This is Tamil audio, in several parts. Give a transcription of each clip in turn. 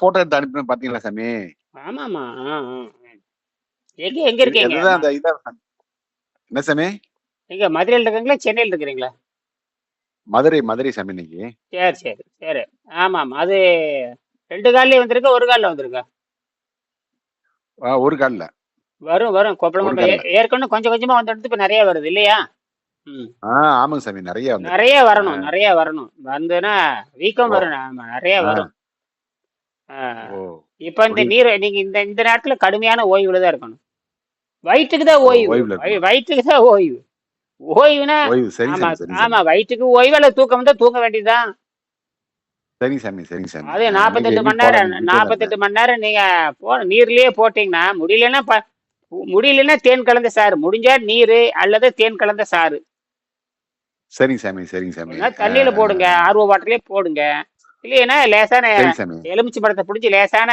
போட்டோ எடுத்து அனுப்பினேன் பாத்தீங்களா சாமி? ஆமாமா. எங்க எங்க இருக்கீங்க? அதுதான் அந்த இதான் என்ன சாமி? எங்க மதுரையில் இருக்கீங்களா? சென்னையில் இருக்கிறீங்களா? மதுரை மதுரை சாமி இன்னைக்கு. சரி சரி சரி. ஆமாம் அது ரெண்டு கால்லையும் வந்திருக்கா? ஒரு காலில் வந்திருக்கா? ஒரு கால்ல. வரும் வரும். கொப்பளம் ஏற்கனவே கொஞ்சம் கொஞ்சமா வந்துட்டு இப்ப நிறைய வருது இல்லையா? ஆமாங்க சாமி நிறைய நிறைய வரணும் நிறைய வரணும். வந்துன்னா வீக்கம் வரும் நிறைய வரும். இப்ப இந்த நீர் நீங்க இந்த இந்த நேரத்துல கடுமையான ஓய்வுல தான் இருக்கணும். வயிற்றுக்கு தான் ஓய்வு. வயிற்றுக்கு தான் ஓய்வு. ஓய்வுனா ஆமா ஆமா வயிற்றுக்கு ஓய்வு அல்ல தூக்கம் தான் தூங்க வேண்டியதுதான். சரி சாமி சரி சாமி. அது நாற்பத்தெட்டு மணி நேரம்? நாற்பத்தெட்டு மணி நேரம் நீங்க போ நீர்லயே போட்டீங்கன்னா முடியலன்னா முடியலன்னா தேன் கலந்த சாறு. முடிஞ்சா நீர் அல்லது தேன் கலந்த சாறு. சரிங்க சாமி சரிங்க சாமி. தண்ணியில போடுங்க ஆர்வ வாட்டர்லயே போடுங்க. இல்லைன்னா லேசான எலுமிச்சை பழத்தை பிடிச்சி லேசான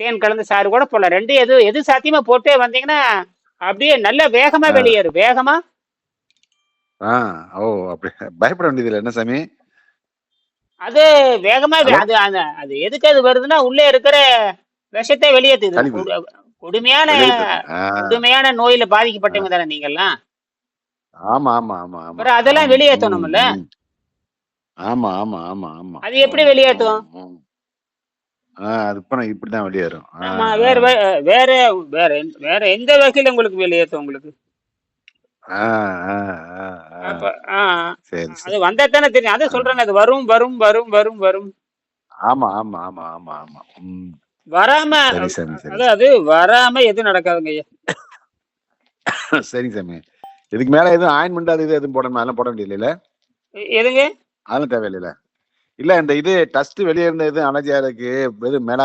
தேன் கலந்த சாறு கூட போடலாம். ரெண்டு எது எது சாத்தியமா போட்டே வந்தீங்கன்னா அப்படியே நல்ல வேகமா. வெளியேறும் வேகமா. ஆ ஓ அப்படி பயப்பட வேண்டியது என்ன சாமி? அது வேகமா? அது அது எதுக்கு அது வருதுன்னா உள்ளே இருக்கிற விஷத்தை வெளியேற்றுது கொடுமையான கொடுமையான நோயில பாதிக்கப்பட்டவங்க தானே நீங்கெல்லாம் ஆமா ஆமா ஆமா அதெல்லாம் ஆமா. ஆமா ஆமா ஆமா ஆமா. அது எப்படி வெளியேத்தும்? ம், ம். ஆ அது இப்ப இப்படிதான் வெளியேறும். ஆமா. வேற வேற வேற வேற எந்த வகையில உங்களுக்கு வெளியேற்றும் உங்களுக்கு? சரி அது சரி. வந்தா தானே தெரியும். அதான் சொல்றேன் அது வரும் வரும் வரும் வரும் வரும். ஆமா ஆமா ஆமா ஆமா ஆமா. வராம சரி சரி அதாவது வராம எதுவும் நடக்காதுங்க ஐயா. சரிங்க சாமி இதுக்கு மேல எதுவும் ஆயின்மெண்ட் அது எதுவும் போடணும்? அதெல்லாம் போட வேண்டியது இல்ல எ- எதுங்க? அதெல்லாம் தேவையில்லைல. இல்ல இந்த இது டஸ்ட் வெளியே இருந்த எதுவும் அலர்ஜியா இருக்கு எது மேல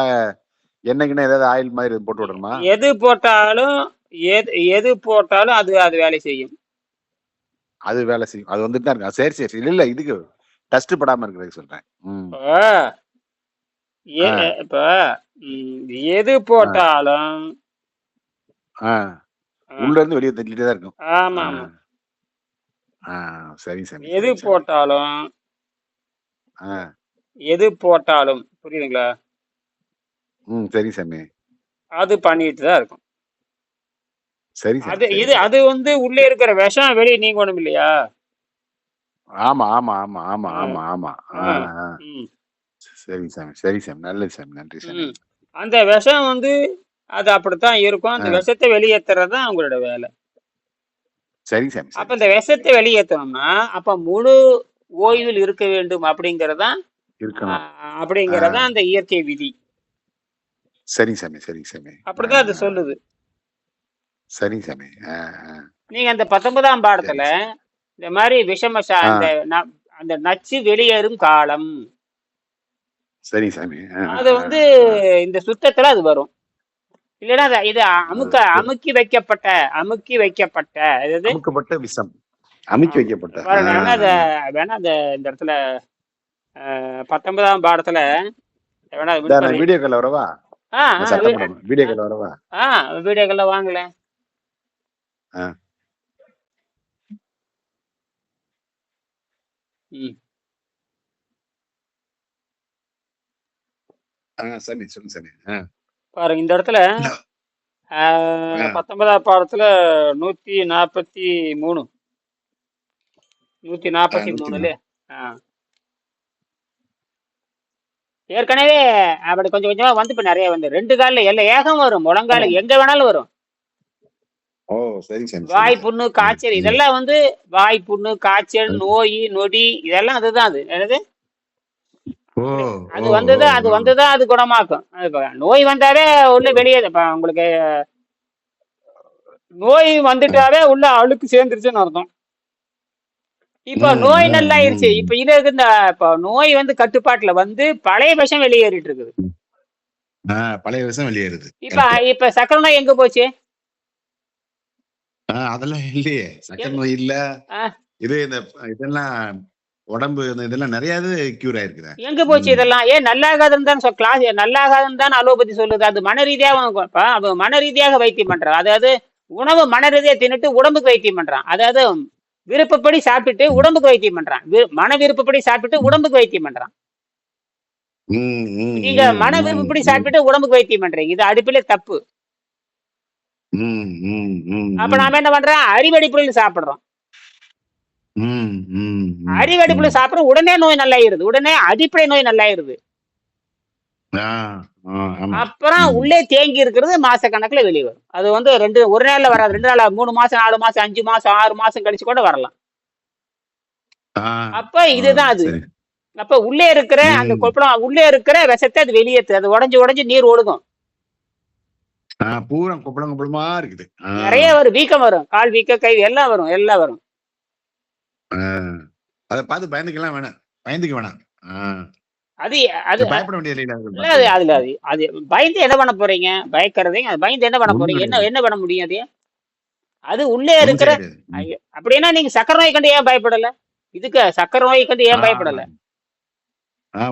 எண்ணெய்க்குன்னு ஏதாவது ஆயில் மாதிரி போட்டு விடணுமா? எது போட்டாலும் எது எது போட்டாலும் அது அது வேலை செய்யும். அது வேலை செய்யும். அது வந்துட்டு தான் இருக்கு சரி சரி. இல்ல இல்ல இதுக்கு டஸ்ட் படாம இருக்கிறதுக்கு சொல்றேன். இப்போ எது போட்டாலும் உள்ள இருந்து வெளியே தள்ளிட்டே தான் இருக்கும். ஆமா சரி எது சரி, சரி. போட்டாலும் எது போட்டாலும் புரியுதுங்களா? ம் சரி சாமி. அது பண்ணிட்டு தான் இருக்கும். சரி அது இது. அது வந்து உள்ளே இருக்கிற விஷம் வெளியே நீங்கணும் இல்லையா? ஆமா ஆமா ஆமா ஆமா. ஆமா ஆமா. சரி சாமி சரி சாமி நல்லது சாமி நன்றி சாமி. அந்த விஷம் வந்து அது அப்படித்தான் இருக்கும். அந்த. விஷத்தை வெளியேற்றுறது தான் அவங்களோட வேலை. சரி சாமி அப்ப இந்த விஷத்தை வெளியேற்றணும்னா அப்ப முழு ஓய்வில் இருக்க வேண்டும் அப்படிங்கறதான் இருக்கணும். அப்படிங்கறதான் அந்த இயற்கை விதி. சரிங்க சாமி சரிங்க சாமி. அப்படிதான் அது சொல்லுது. சரிங்க சாமி. நீங்க அந்த பத்தொன்பதாம் பாடத்துல இந்த மாதிரி விஷம. அந்த அந்த நச்சு வெளியேறும் காலம். சரி சாமி. அது வந்து. இந்த சுத்தத்துல அது வரும். இல்லைன்னா இது அமுக்க அமுக்கி வைக்கப்பட்ட அமுக்கி வைக்கப்பட்ட அதாவது விஷம். அமுக்கி வைக்கப்பட்ட வேணா ஆ, அந்த வேணா அந்த இந்த இடத்துல பத்தொன்பதாம் பாடத்துல வேணா வீடியோ கால் வரவா? வீடியோ கால் வரவா? ஆ வாங்கல. ம். ஆ சாமி சொல்லுங்க சாமி ஆ. பாருங்க இந்த இடத்துல. பத்தொன்பதாம் பாடத்துல நூத்தி நாற்பத்தி மூணு. நூத்தி நாற்பத்தி மூணுல. ஏற்கனவே அப்படி கொஞ்சம் கொஞ்சமா வந்து இப்ப நிறைய வந்து. ரெண்டு கால்ல எல்லாம் ஏகம் வரும். முழங்கால எங்க வேணாலும் வரும். வாய் புண்ணு காய்ச்சல். இதெல்லாம் வந்து வாய் புண்ணு காய்ச்சல் நோய் நொடி இதெல்லாம் அதுதான் அது. என்னது? அது வந்தது அது. வந்ததா அது குணமாக்கும். நோய் வந்தாவே உள்ள வெளியே உங்களுக்கு நோய் வந்துட்டாவே உள்ள அழுக்கு சேர்ந்துருச்சுன்னு அர்த்தம். இப்ப நோய் ம், நல்லாயிருச்சு. ம். இப்ப இது இருக்கு இந்த இப்ப நோய் வந்து கட்டுப்பாட்டுல வந்து பழைய விஷம் வெளியேறிட்டு இருக்குது பழைய விஷம் வெளியேறுது. இப்ப இப்ப சக்கரை நோய் எங்க போச்சு? அதெல்லாம் இல்லையே. சக்கரை நோய் இல்ல. இது இந்த இதெல்லாம் உடம்பு இதெல்லாம் நிறைய கியூர் ஆயிருக்குது? எங்க போச்சு. இதெல்லாம்? ஏன் நல்லாகாதுன்னு தான் கிளாஸ் நல்லாகாதுன்னு தான் அலோபதி சொல்லுது. அது மன ரீதியாக மன ரீதியாக வைத்தியம் பண்றான் அதாவது உணவு மன ரீதியாக தின்னுட்டு உடம்புக்கு வைத்தியம் பண்றான் அதாவது விருப்பப்படி சாப்பிட்டுட்டு உடம்புக்கு வைத்தியம் பண்றான். மன விருப்பப்படி சாப்பிட்டுட்டு உடம்புக்கு வைத்தியம் பண்றான். நீங்க மன விருப்பப்படி சாப்பிட்டுட்டு உடம்புக்கு வைத்தியம் பண்றீங்க. இது அடிப்பிலே தப்பு. அப்ப நாம என்ன பண்றோம்? அறிவடிப்புல சாப்பிடுறோம். அறிவடிப்புல ம். சாப்பிடுறோம் உடனே நோய் நல்லாயிருது. உடனே அடிப்படை நோய் நல்லாயிருது. அப்புறம். உள்ளே தேங்கி இருக்கிறது மாச கணக்குல வெளியே வரும். அது வந்து ரெண்டு ஒரு நாள்ல வராது. ரெண்டு நாள் மூணு மாசம் நாலு மாசம் அஞ்சு மாசம் ஆறு மாசம் கழிச்சு கூட வரலாம். அப்ப இதுதான் அது. அப்ப உள்ளே இருக்கிற அந்த. கொப்பளம் உள்ளே இருக்கிற விஷத்தை அது வெளியேற்று அது உடஞ்சு உடஞ்சு நீர் ஒழுகும். ஆ, பூரா கொப்பளம் கொப்பளமா இருக்குது. நிறைய வரும். வீக்கம் வரும். கால் வீக்கம் கை எல்லாம் வரும். எல்லாம் வரும். அத பார்த்து பயந்துக்கலாம் வேணாம். பயந்துக்க வேணாம். அது அது அது அதுல அது அது பயந்து என்ன பண்ண போறீங்க? பயக்கிறதே அது பயந்து என்ன பண்ண போறீங்க? என்ன என்ன பண்ண முடியும் அது? அது உள்ளே இருக்கிற அப்படின்னா நீங்க சக்கரை நோய் கண்டு ஏன் பயப்படல? இதுக்கு சக்கரை நோய் கண்டு ஏன் பயப்படல?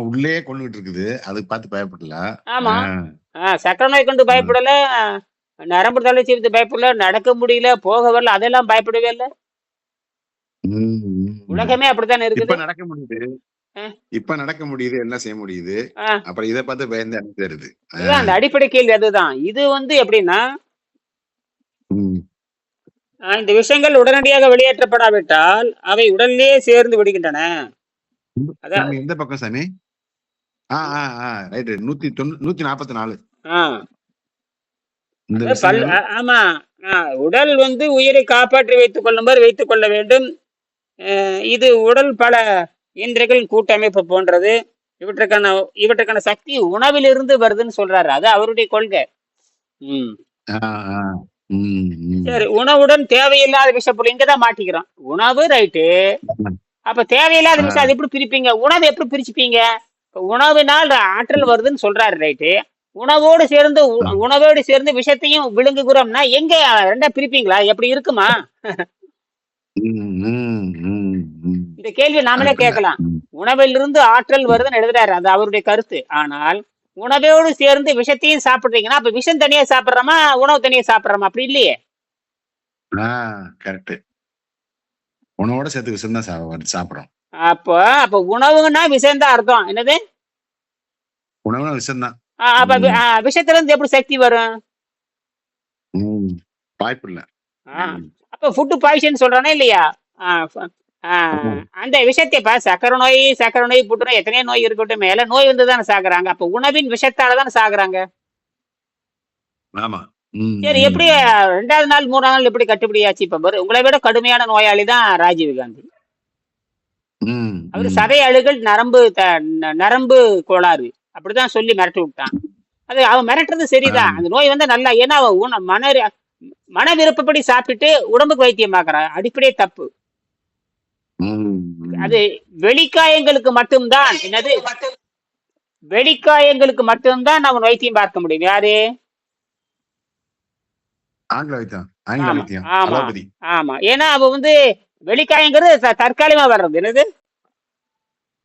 உள்ளே கொண்டுகிட்டு இருக்குது. அதுக்கு பார்த்து பயப்படல. ஆமா. ஆ, ஆ, சக்கரை நோய் கண்டு பயப்படல. நரம்பு தளர்ச்சி இருந்து பயப்படல. நடக்க முடியல போக வரல அதெல்லாம் பயப்படவே இல்ல. உலகமே அப்படித்தானே இருக்குது. நடக்க முடியுது. இப்ப நடக்க முடியுது என்ன செய்ய முடியுது. அப்புறம் இத பார்த்து பயந்து இதுதான் அந்த அடிப்படை கேள்வி அதுதான். இது வந்து எப்படின்னா இந்த விஷயங்கள் உடனடியாக வெளியேற்றப்படாவிட்டால் அவை உடலிலே சேர்ந்து விடுகின்றன. எந்த பக்கம் சாமி. நூத்தி நூத்தி நாற்பத்தி நாலு ஆமா. உடல் வந்து உயிரை காப்பாற்றி வைத்துக் கொள்ளுமாறு வைத்துக் கொள்ள வேண்டும். இது உடல் பல இன்றைகள் கூட்டமைப்பு போன்றது. இவற்றுக்கான இவற்றுக்கான சக்தி உணவிலிருந்து வருதுன்னு சொல்றாரு. அது அவருடைய கொள்கை. ம். ஆ, ஆ. ம், ம். சரி உணவுடன் தேவையில்லாத விஷப்பொருள் இங்கதான் மாட்டிக்கிறோம். உணவு ரைட்டு. அப்ப தேவையில்லாத விஷயம் அது எப்படி பிரிப்பீங்க? உணவு எப்படி பிரிச்சுப்பீங்க? உணவினால் ஆற்றல் வருதுன்னு சொல்றாரு ரைட்டு. உணவோடு சேர்ந்து உணவோடு சேர்ந்து விஷத்தையும் விழுங்குகிறோம்னா எங்க ரெண்டா பிரிப்பீங்களா? எப்படி இருக்குமா. இந்த கேள்வி நாமளே கேட்கலாம். உணவிலிருந்து ஆற்றல் வருதுன்னு எழுதுறாரு. அது அவருடைய கருத்து. ஆனால் உணவோடு சேர்ந்து விஷத்தையும் சாப்பிடுறீங்கன்னா அப்ப விஷம் தனியா சாப்பிடுறோமா உணவு தனியா சாப்பிடுறோமா? அப்படி இல்லையே. கரெக்ட் உணவோட சேர்த்து விஷம் தான் சாப்பிடுறோம். அப்போ அப்ப உணவுன்னா விஷம் தான் அர்த்தம். என்னது? உணவுனா விஷம் தான். அப்ப விஷத்துல இருந்து எப்படி சக்தி வரும்? வாய்ப்பு இல்ல. அப்ப ஃபுட்டு பாய்சன் சொல்றானே இல்லையா? அந்த விஷயத்தை இப்ப சக்கரை நோய் சக்கரை நோய் புற்றுநோய் எத்தனையோ நோய் இருக்கட்டும் மேல நோய் வந்து தானே சாகுறாங்க. அப்ப உணவின் விஷத்தால தானே சாகுறாங்க. சரி. எப்படி ரெண்டாவது நாள் மூணாவது நாள் எப்படி கட்டுப்படியாச்சு? இப்ப பாரு உங்களை விட கடுமையான நோயாளி தான் ராஜீவ் காந்தி. அவர். சதை அழுகல் நரம்பு நரம்பு கோளாறு. அப்படிதான் சொல்லி மிரட்டி விட்டான். அது அவன் மிரட்டுறது சரிதான். அந்த நோய் வந்து நல்லா ஏன்னா மன மன விருப்பப்படி சாப்பிட்டுட்டு உடம்புக்கு வைத்தியம் பார்க்கறான் அடிப்படையே தப்பு. அது வெளிக்காயங்களுக்கு மட்டும்தான். என்னது? வெளிக்காயங்களுக்கு மட்டும்தான் நம்ம வைத்தியம் பார்க்க முடியும். யாரு? ஆங்கில வைத்தியம். ஆங்கில ஆமா, வைத்தியம். ஆமா. ஏன்னா அவ வந்து வெளிக்காயங்கிறது தற்காலிகமா வர்றது. என்னது?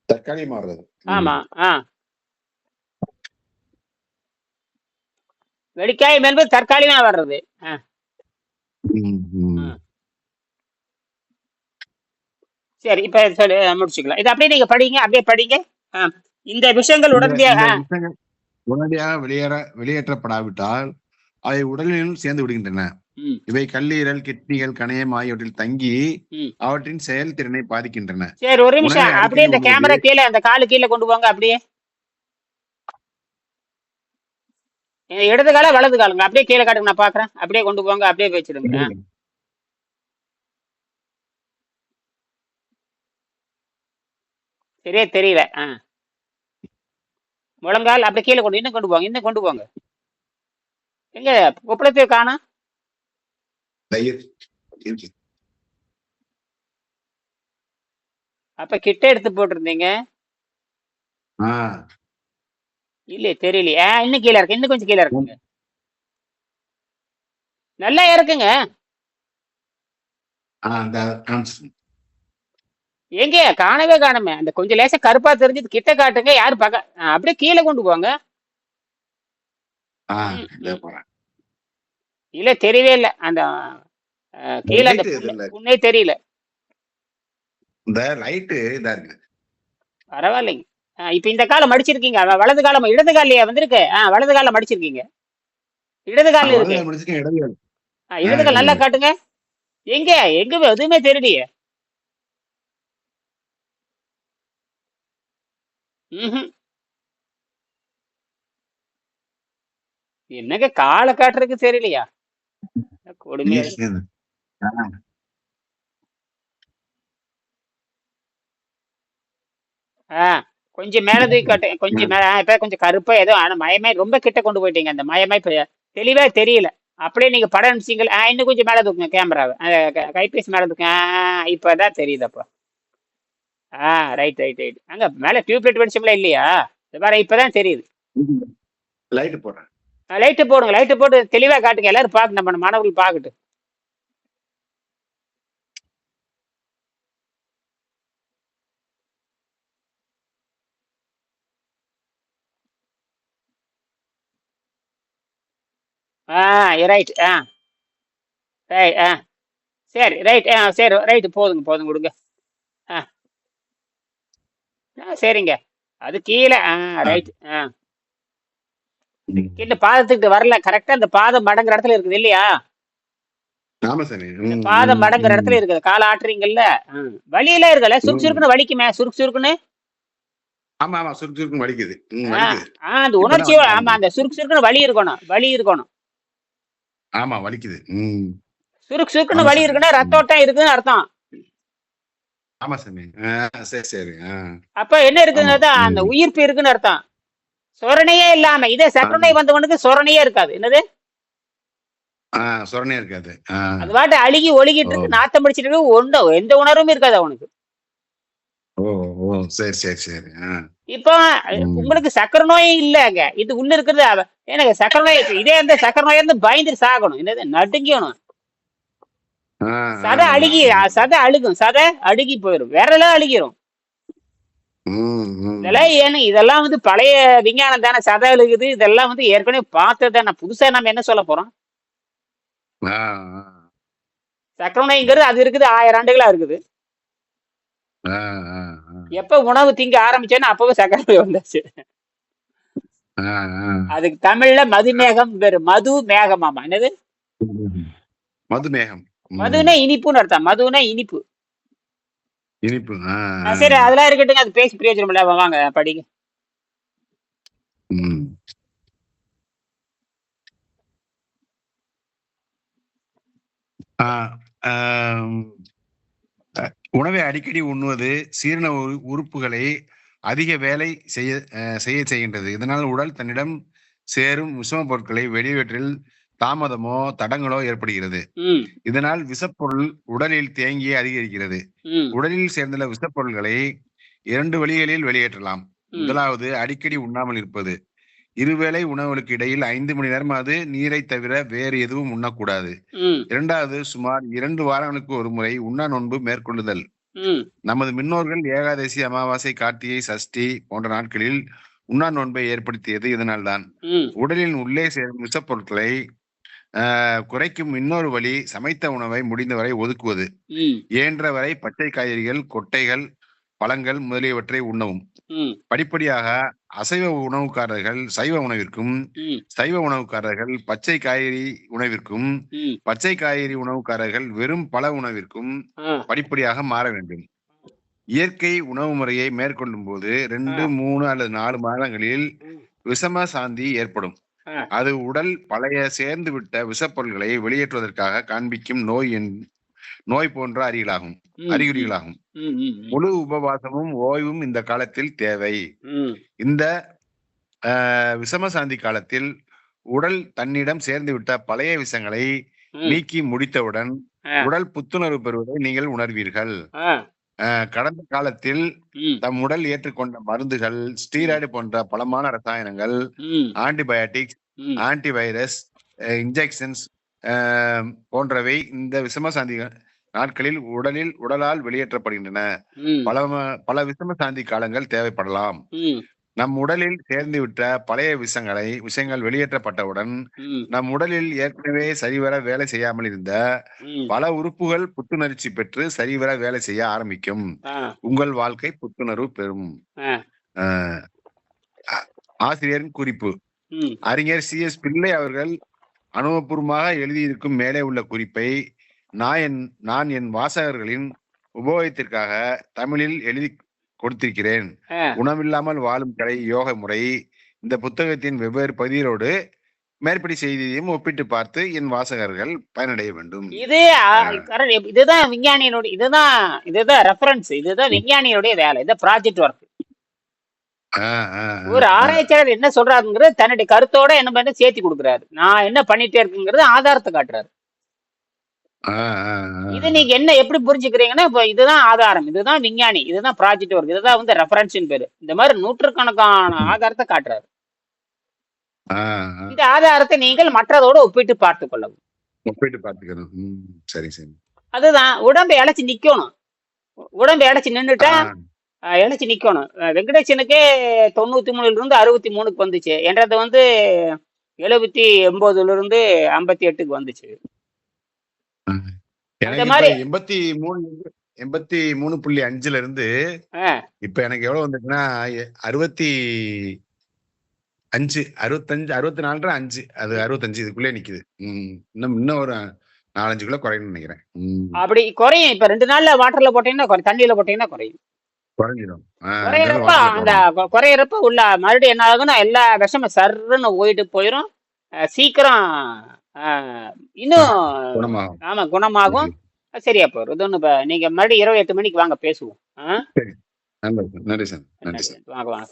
தற்காலிகமா வர்றது. ஆமா ஆ. வெளிக்காயம் என்பது தற்காலிகமா வர்றது ஆ, ம், ம். ஆ. சரி இப்ப சொல்லி முடிச்சுக்கலாம். இது அப்படியே நீங்க படிங்க அப்படியே படிங்க. இந்த விஷயங்கள் உடனடியாக உடனடியாக வெளியேற வெளியேற்றப்படாவிட்டால் அவை உடலிலும் சேர்ந்து விடுகின்றன. இவை கல்லீரல் கிட்னிகள் கணையம் ஆகியவற்றில் தங்கி. அவற்றின் செயல்திறனை பாதிக்கின்றன. சரி ஒரு நிமிஷம். அப்படியே இந்த கேமரா கீழே அந்த காலு கீழே கொண்டு போங்க அப்படியே. இடது கால வலது காலுங்க. அப்படியே கீழே காட்டுங்க நான் பாக்குறேன். அப்படியே கொண்டு போங்க அப்படியே வச்சிடுங்க சரியா தெரியல. ஆ. முழங்கால் அப்படியே கீழே கொண்டு இன்னும் கொண்டு போங்க இன்னும் கொண்டு போங்க. எங்க கொப்பளத்தை இருக்கு. அப்ப கிட்ட எடுத்து போட்டிருந்தீங்க? இல்லையே தெரியலையே. இன்னும் கீழே இருக்கு இன்னும் கொஞ்சம் கீழே இருக்குங்க. நல்லா இருக்குங்க. எங்க காணவே காணுமே. அந்த கொஞ்சம் லேசா கருப்பா தெரிஞ்சது கிட்ட காட்டுங்க யாரு பார்க்க ஆ, அப்படியே கீழே கொண்டு போங்க. இல்ல தெரியவே இல்ல. அந்த கீழே அந்த புண்ணு- தெரியல. இந்த லைட்டு இதா இருக்கு பரவாயில்லைங்க. இப்ப இந்த காலம் மடிச்சிருக்கீங்க வலது காலம் இடது காலையா வந்திருக்கு? ஆ, வலது காலம் மடிச்சிருக்கீங்க. இடது காலில் இருக்கு. இடது கால். கால் நல்லா காட்டுங்க. எங்க? எங்க எதுவுமே தெரியலையே. என்னங்க காலை காட்டுறதுக்கு தெரியலையா கொடுமையா இருக்கு. இது. ஆ, ஆ கொஞ்சம் மேல தூக்கி காட்டு கொஞ்சம் மேல இப்ப கொஞ்சம் கருப்பா ஏதோ ஆனா மயமே ரொம்ப கிட்ட கொண்டு போயிட்டீங்க. அந்த மயமே இப்ப தெளிவா தெரியல. அப்படியே நீங்க படம் அனுப்பிச்சீங்களா இன்னும் கொஞ்சம் மேல தூக்குங்க கேமராவை. கைபேசி மேல தூக்குங்க இப்பதான் தெரியுது அப்போ. ஆ ரைட் ரைட் ரைட் அங்க மேல டியூப்லைட் வெளிச்சம்ல இல்லையா? பாரு இப்பதான் தெரியுது. லைட் போடுறேன். லைட்டு போடுங்க லைட்டு போட்டு தெளிவா காட்டுங்க. எல்லாரும் பார்க்க நம்ம மாணவர்கள் பார்க்கட்டும் ஆ ரைட் ஆ. ரைட் ஆ. சரி ரைட் ஆ சரி ரைட்டு போதுங்க போதுங்க கொடுங்க. சரிங்க. அது கீழே ஆ ரைட் ஆ. கீழே பாதத்துக்கு வரல. கரெக்டா இந்த பாதம் மடங்குற இடத்துல இருக்குது இல்லையா? பாதம் மடங்குற. இடத்துல இருக்குது. கால ஆட்டுறீங்கல்ல? ம். வலியெல்லாம் இருக்குல்ல சுருக்கு சுருக்குன்னு வலிக்குமே? சுருக்கு சுருக்குன்னு? ஆமா ஆமா. சுருக்கு சுருக்கு வலிக்குது. அந்த இப்பதான் உணர்ச்சி வந்து ஆமா அந்த சுருக்கு சுருக்குன்னு வலி இருக்கணும். வலி இருக்கணும். ஆமா வலிக்குது. சுருக்கு சுருக்குன்னு வலி இருக்குன்னா. ரத்தோட்டம் இருக்குன்னு அர்த்தம். ஆமா சாமி. சரி சரி அப்ப என்ன இருக்குன்னு? அந்த உயிர்ப்பு இருக்குன்னு அர்த்தம். சொரணையே இல்லாம இதே. நோய் வந்தவனுக்கு சொரணையே இருக்காது. என்னது? ஆ சொரணையா இருக்காது. அது பாட்டு அழுகி ஒழுகிட்டு இருக்கு நாத்தம் பிடிச்சிட்டு ஒண்ணும் எந்த உணர்வும் இருக்காது அவனுக்கு. ஓ ஓ சரி சரி சரி இப்போ. உங்களுக்கு சக்கரை நோயே இல்லங்க. இது உள்ள இருக்கிறது எனக்கு சக்கரை நோய். இதே அந்த சக்கரை நோய் இருந்து பயந்துட்டு சாகணும். என்னது? நடுங்கணும் சதை அழுகி. சதை அழுகும். சதை அழுகி போயிடும் விரலாம் அழுகிரும். இதெல்லாம் ஏன்னு இதெல்லாம் வந்து பழைய விஞ்ஞானம் தானே. சதை அழுகுது. இதெல்லாம் வந்து ஏற்கனவே பார்த்தது தானே. புதுசா நம்ம என்ன சொல்ல போறோம்? ஆ, ஆ, சக்கரை நோய்ங்கிறது அது இருக்குது ஆயிரம் ஆண்டுகளா இருக்குது. எப்ப உணவு திங்க ஆரம்பிச்சேன்னு அப்பவே சக்கரை நோய் வந்தாச்சு. அதுக்கு தமிழ்ல மதுமேகம் பேரு மது மேகமாமா என்னது? மதுமேகம். மதுனா இனிப்புன்னு அர்த்தம். மதுனா இனிப்பு. இனிப்பு சரி அதெல்லாம் இருக்கட்டுங்க. அது பேசி பிரயோஜனம் இல்ல வாங்க படிங்க. உணவை அடிக்கடி உண்ணுவது சீரண உறு- உறுப்புகளை அதிக வேலை செய்ய செய்ய செய்கின்றது. இதனால் உடல் தன்னிடம் சேரும் விஷம பொருட்களை வெளியேற்றில் தாமதமோ தடங்களோ ஏற்படுகிறது. இதனால் விஷப்பொருள் உடலில் தேங்கி அதிகரிக்கிறது. உடலில் சேர்ந்துள்ள விஷப்பொருள்களை இரண்டு வழிகளில் வெளியேற்றலாம். முதலாவது அடிக்கடி உண்ணாமல் இருப்பது. இருவேளை உணவுகளுக்கு இடையில் ஐந்து மணி நேரமாவது நீரை தவிர வேறு எதுவும் உண்ணக்கூடாது. இரண்டாவது சுமார் இரண்டு வாரங்களுக்கு ஒரு முறை உண்ணா நோன்பு மேற்கொள்ளுதல். நமது முன்னோர்கள் ஏகாதசி அமாவாசை கார்த்திகை சஷ்டி போன்ற நாட்களில் உண்ணா நோன்பை ஏற்படுத்தியது இதனால்தான். உடலின் உள்ளே சேரும் விஷப்பொருட்களை குறைக்கும் இன்னொரு வழி சமைத்த உணவை முடிந்தவரை ஒதுக்குவது. இயன்றவரை பச்சை காய்கறிகள் கொட்டைகள் பழங்கள் முதலியவற்றை உண்ணவும். படிப்படியாக அசைவ உணவுக்காரர்கள் சைவ உணவிற்கும் சைவ உணவுக்காரர்கள் பச்சை காய்கறி உணவிற்கும் பச்சை காய்கறி உணவுக்காரர்கள் வெறும் பழ உணவிற்கும் படிப்படியாக மாற வேண்டும். இயற்கை உணவு முறையை மேற்கொள்ளும் போது ரெண்டு மூணு அல்லது நாலு மாதங்களில். விஷம சாந்தி ஏற்படும். அது உடல் பழைய சேர்ந்து விட்ட விஷப்பொருட்களை வெளியேற்றுவதற்காக காண்பிக்கும் நோய் நோய் போன்ற அறிகுறிகளாகும் ம், அறிகுறிகளாகும். முழு உபவாசமும் ஓய்வும் இந்த காலத்தில் தேவை. இந்த ஆஹ், விஷம சாந்தி காலத்தில் உடல் தன்னிடம் சேர்ந்துவிட்ட பழைய விஷங்களை நீக்கி முடித்தவுடன். உடல் புத்துணர்வு பெறுவதை நீங்கள் உணர்வீர்கள். கடந்த காலத்தில் தம் உடல் ஏற்றுக்கொண்ட மருந்துகள் ஸ்டீராய்டு போன்ற பலமான ரசாயனங்கள் ஆன்டிபயோட்டிக்ஸ் ஆன்டிவைரஸ் இன்ஜெக்ஷன்ஸ் போன்றவை இந்த விஷமசாந்தி நாட்களில் உடலில் உடலால் வெளியேற்றப்படுகின்றன. பல பல விஷமசாந்தி காலங்கள் தேவைப்படலாம். நம் உடலில் சேர்ந்துவிட்ட பழைய விஷங்களை விஷயங்கள் வெளியேற்றப்பட்டவுடன் நம் உடலில் ஏற்கனவே சரிவர வேலை செய்யாமல் இருந்த பல உறுப்புகள் புத்துணர்ச்சி பெற்று சரிவர வேலை செய்ய ஆரம்பிக்கும். உங்கள் வாழ்க்கை புத்துணர்வு பெறும். ஆசிரியரின் குறிப்பு. அறிஞர் சி. எஸ். பிள்ளை அவர்கள் அனுபவபூர்வமாக எழுதியிருக்கும் மேலே உள்ள குறிப்பை நான் என் நான் என் வாசகர்களின் உபயோகத்திற்காக தமிழில் எழுதி கொடுத்திருக்கிறேன். உணவில்லாமல் வாழும் கலை யோக முறை இந்த புத்தகத்தின் வெவ்வேறு பகுதிகளோடு மேற்படி செய்தியையும் ஒப்பிட்டு பார்த்து என் வாசகர்கள் பயனடைய வேண்டும் இது. இதுதான் விஞ்ஞானியினுடைய இதுதான் இதுதான் ரெஃபரன்ஸ் இதுதான் விஞ்ஞானியுடைய வேலை இது ப்ராஜெக்ட் ஒர்க். ஒரு ஆராய்ச்சியாளர் என்ன சொல்றாருங்கிறது தன்னுடைய கருத்தோட என்ன பண்ண சேர்த்து கொடுக்குறாரு நான் என்ன பண்ணிட்டே இருக்குங்கிறது ஆதாரத்தை காட்டுறாரு. இது நீங்க என்ன எப்படி புரிஞ்சுக்கிறீங்கன்னா இப்போ இதுதான் ஆதாரம். இதுதான் விஞ்ஞானி. இதுதான் ப்ராஜெக்ட் ஒர்க் இதுதான் வந்து ரெஃபரன்ஸ்னு பேரு. இந்த மாதிரி நூற்றுக்கணக்கான ஆதாரத்தை காட்டுறாரு. இந்த ஆதாரத்தை நீங்கள் மற்றதோட ஒப்பிட்டு பார்த்து கொள்ளவும். ஒப்பிட்டு பார்த்துக்கணும். சரி சரி. அதுதான். உடம்பை இழைச்சி நிக்கணும். உடம்பை இழைச்சி நின்றுட்டா இழைச்சி நிக்கணும். வெங்கடேசனுக்கே தொண்ணூத்தி மூணுல இருந்து அறுபத்தி மூணுக்கு வந்துச்சு. என்றது வந்து எழுபத்தி எண்பதுல இருந்து ஐம்பத்தி எட்டுக்கு வந்துச்சு. எண்பத்தி மூணு எண்பத்தி மூணு புள்ளி அஞ்சுல இருந்து. இப்ப எனக்கு எவ்வளவு வந்துச்சுன்னா அறுபத்தி அஞ்சு அறுபத்தஞ்சு அறுபத்தி நாலு அஞ்சு. அது அறுபத்தஞ்சு இதுக்குள்ளே நிக்குது. இன்னும் இன்னும் ஒரு நாலஞ்சு கிலோ குறையணும்னு நினைக்கிறேன் அப்படி குறையும். இப்ப ரெண்டு நாள்ல வாட்டர்ல போட்டீங்கன்னா குறை- தண்ணியில போட்டீங்கன்னா குறையும். குறைஞ்சிடும். குறையிறப்ப அந்த குறையிறப்ப உள்ள மறுபடியும் என்ன ஆகுன்னா எல்லா விஷமும் சர்ன்னு போயிட்டு போயிடும் சீக்கிரம் இன்னும் ஆமா குணமாகும். சரியா போயிடும் இது ஒண்ணு இப்ப நீங்க மறுபடியும் இருபது எட்டு மணிக்கு வாங்க பேசுவோம். நன்றி சார். நன்றி. சார். வாங்க வாங்க.